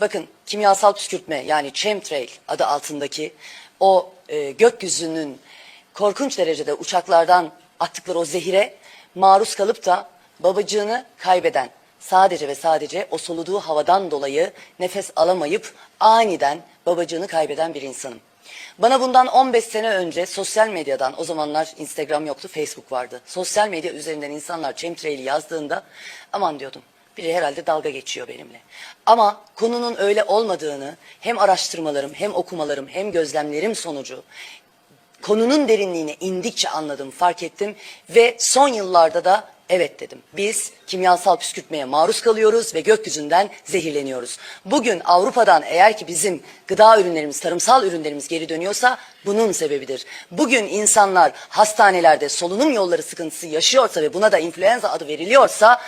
Bakın kimyasal püskürtme yani chemtrail adı altındaki o e, gökyüzünün korkunç derecede uçaklardan attıkları o zehire maruz kalıp da babacığını kaybeden sadece ve sadece o soluduğu havadan dolayı nefes alamayıp aniden babacığını kaybeden bir insanım. Bana bundan 15 sene önce sosyal medyadan, o zamanlar Instagram yoktu, Facebook vardı. Sosyal medya üzerinden insanlar chemtrail'i yazdığında aman diyordum. Biri herhalde dalga geçiyor benimle. Ama konunun öyle olmadığını hem araştırmalarım, hem okumalarım, hem gözlemlerim sonucu konunun derinliğine indikçe anladım, fark ettim ve son yıllarda da evet dedim. Biz kimyasal püskürtmeye maruz kalıyoruz ve gökyüzünden zehirleniyoruz. Bugün Avrupa'dan eğer ki bizim gıda ürünlerimiz, tarımsal ürünlerimiz geri dönüyorsa bunun sebebidir. Bugün insanlar hastanelerde solunum yolları sıkıntısı yaşıyorsa ve buna da influenza adı veriliyorsa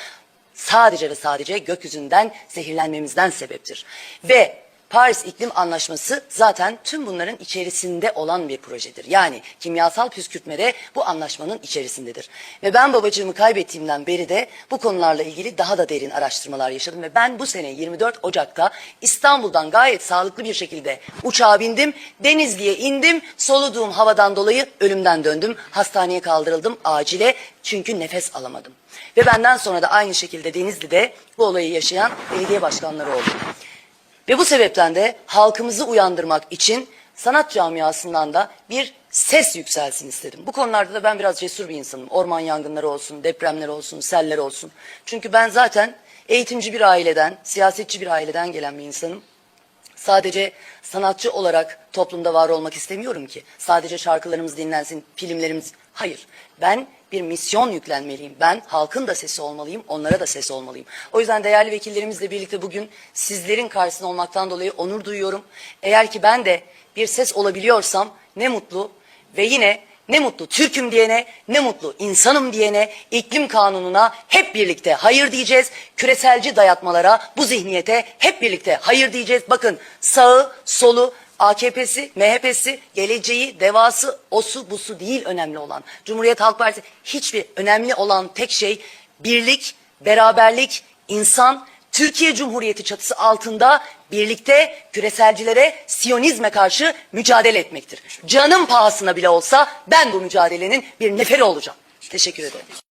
sadece ve sadece gökyüzünden zehirlenmemizden sebeptir. Ve Paris İklim Anlaşması zaten tüm bunların içerisinde olan bir projedir. Yani kimyasal püskürtme de bu anlaşmanın içerisindedir. Ve ben babacığımı kaybettiğimden beri de bu konularla ilgili daha da derin araştırmalar yaşadım. Ve ben bu sene 24 Ocak'ta İstanbul'dan gayet sağlıklı bir şekilde uçağa bindim. Denizli'ye indim. Soluduğum havadan dolayı ölümden döndüm. Hastaneye kaldırıldım acile çünkü nefes alamadım. Ve benden sonra da aynı şekilde Denizli'de bu olayı yaşayan belediye başkanları oldu. Ve bu sebepten de halkımızı uyandırmak için sanat camiasından da bir ses yükselsin istedim. Bu konularda da ben biraz cesur bir insanım. Orman yangınları olsun, depremler olsun, seller olsun. Çünkü ben zaten eğitimci bir aileden, siyasetçi bir aileden gelen bir insanım. Sadece sanatçı olarak toplumda var olmak istemiyorum ki. Sadece şarkılarımız dinlensin, filmlerimiz. Hayır. Ben bir misyon yüklenmeliyim. Ben halkın da sesi olmalıyım, onlara da ses olmalıyım. O yüzden değerli vekillerimizle birlikte bugün sizlerin karşısında olmaktan dolayı onur duyuyorum. Eğer ki ben de bir ses olabiliyorsam ne mutlu ve yine ne mutlu Türk'üm diyene, ne mutlu insanım diyene, iklim kanununa hep birlikte hayır diyeceğiz. Küreselci dayatmalara, bu zihniyete hep birlikte hayır diyeceğiz. Bakın sağı, solu, AKP'si, MHP'si, geleceği, devası, osu, busu değil önemli olan. Cumhuriyet Halk Partisi hiçbir önemli olan tek şey birlik, beraberlik, insan, Türkiye Cumhuriyeti çatısı altında birlikte küreselcilere, Siyonizme karşı mücadele etmektir. Canım pahasına bile olsa ben bu mücadelenin bir neferi olacağım. Teşekkür ederim.